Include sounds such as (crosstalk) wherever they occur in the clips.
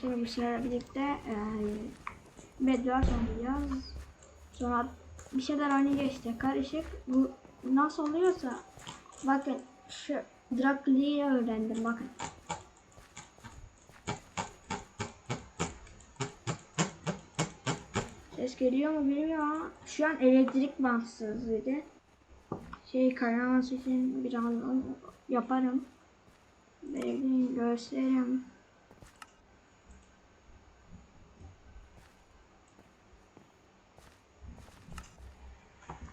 Şimdi bu sırayla birlikte e, Bedwars oynayacağız. Sonra bir şeyler oynayacağız işte karışık. Bu nasıl oluyorsa bakın şu Dracula'yı öğrendim bakın. Ses geliyor mu bilmiyorum ama şu an elektrik bantsızlığıydı. Şey kaynaması için biraz yaparım. Bekleyin göstereyim.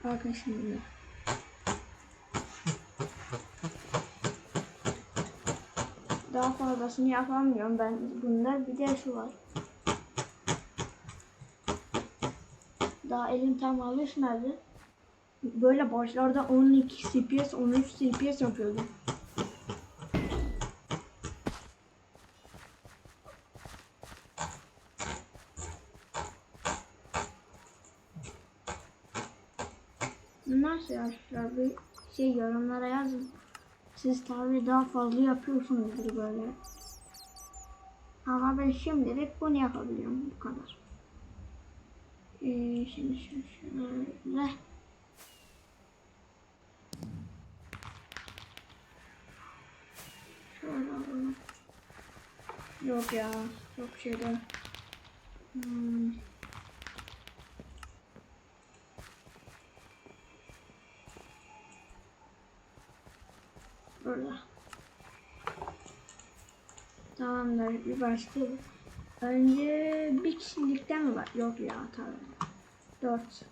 Bakın şimdi. Daha fazlasını yapamıyorum ben. Bunda bir de şu var. Daha elim tam alışmadı. Böyle başlarda 12 CPS, 13 CPS yapıyordum. Nasıl yaşlar bir şey yorumlara yazın. Siz tabi daha fazla yapıyorsunuzdur böyle. Ama ben şimdilik bunu yapabiliyorum bu kadar. Ee, şimdi şöyle. Şöyle alalım. Yok ya, çok şeyden. Hmm. Burada. Tamamdır, bir başlayalım. Önce bir kişilikten mi var? Yok ya, tamam. Dört.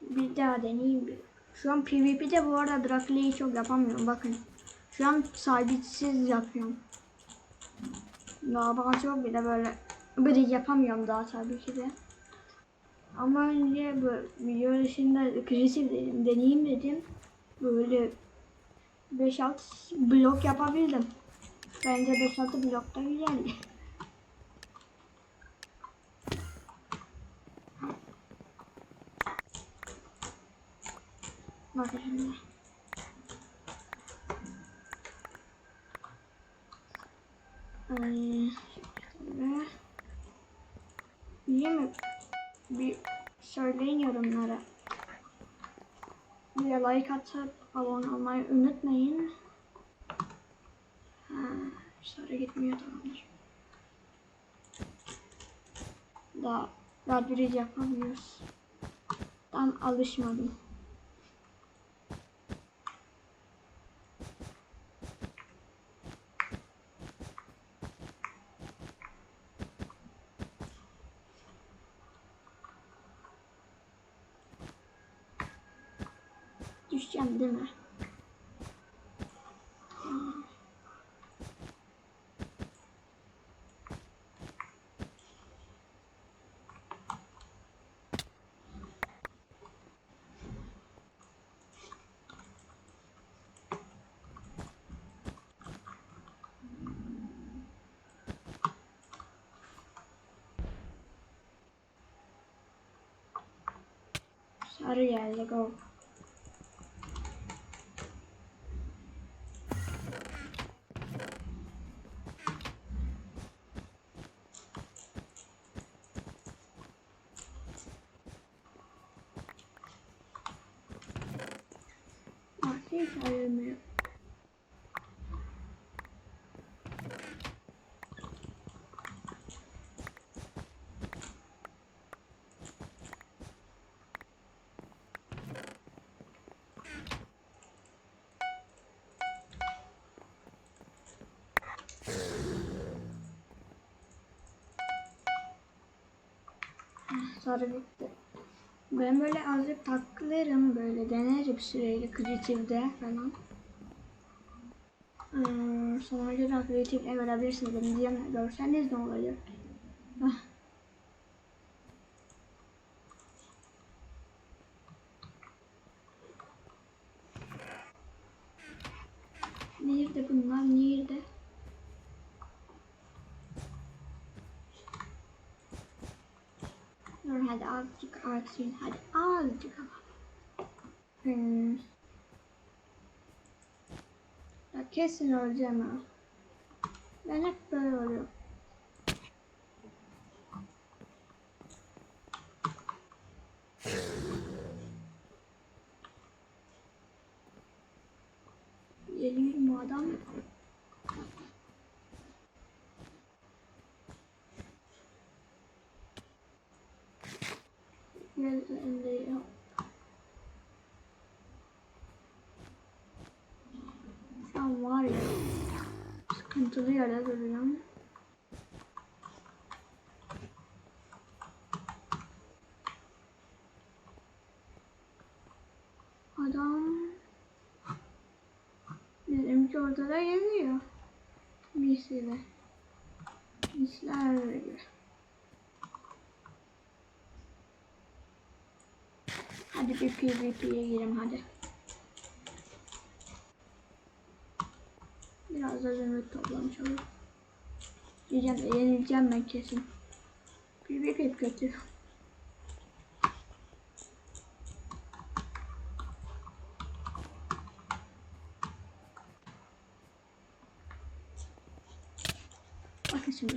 Bir daha deneyeyim bir. Şu an PvP'de bu arada Dracula'yı çok yapamıyorum bakın. Şu an sabitsiz yapıyorum. Daha bana çok bile böyle böyle yapamıyorum daha tabii ki de. Ama önce bu video dışında kreatif dedim, deneyeyim dedim. Böyle 5-6 blok yapabildim. Bence 5-6 blok da güzeldi. Bakın şimdi. Ay, şöyle. İyi mi? Bir söyleyin yorumlara. Bir de like atıp abone olmayı unutmayın. Ha, sarı gitmiyor tamamdır. Daha daha bir yapamıyoruz. Tam alışmadım. Düşeceğim değil mi? Sarı geldi go. şey söylemiyor. Sarı bitti. Ben böyle azıcık takılırım böyle denerim süreyle kreatifde falan. Ee, sonra göre kreatifle verebilirsiniz benim diyem görseniz ne olacak? Ah. Nerede bunlar? Nerede? Dur hadi azıcık artsın. Hadi azıcık ama. Hmm. Ya kesin öleceğim ha. Ben hep böyle oluyorum. (laughs) Geliyor mu adam? Ya? Şu an var ya. Sıkıntılı yerde duruyorum. Adam bizimki ortada geziyor. Birisiyle. İşler veriyor. Hadi bir PvP'ye girelim hadi. Biraz da zümrüt toplamış olur. Diyeceğim yenileceğim ben kesin. PvP hep kötü. Bakın şimdi.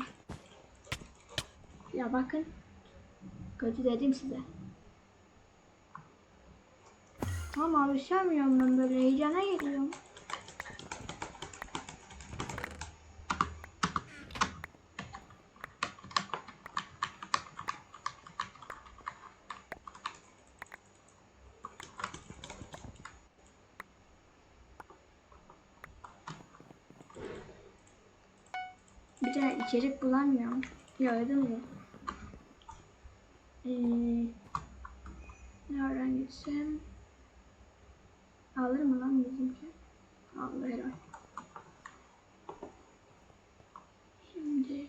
Ya bakın. Kötü dedim size. Ama alışamıyorum ben böyle heyecana geliyorum. Bir de içerik bulamıyorum. Gördün mü? Ee, nereden gitsem? Alır mı lan bizimki? Alır herhalde. Şimdi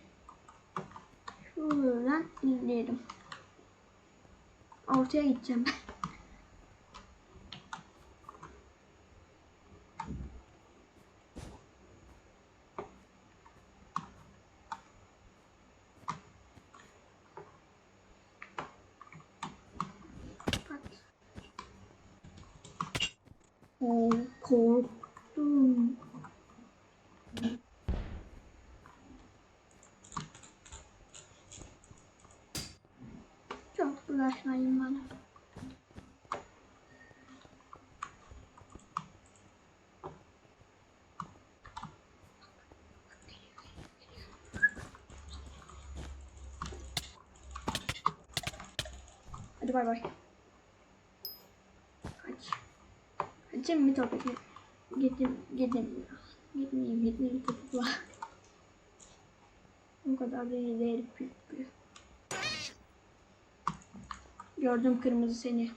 şuradan izleyelim. Ortaya gideceğim. Bak. Oh, korktum. Çok bulaşmayın bana. Hadi bay bay. Mı tabii ki? Gidin, gidin. Gitmeyeyim, gitmeyeyim topukla. (laughs) O kadar değil, değil. büyük. Gördüm kırmızı seni.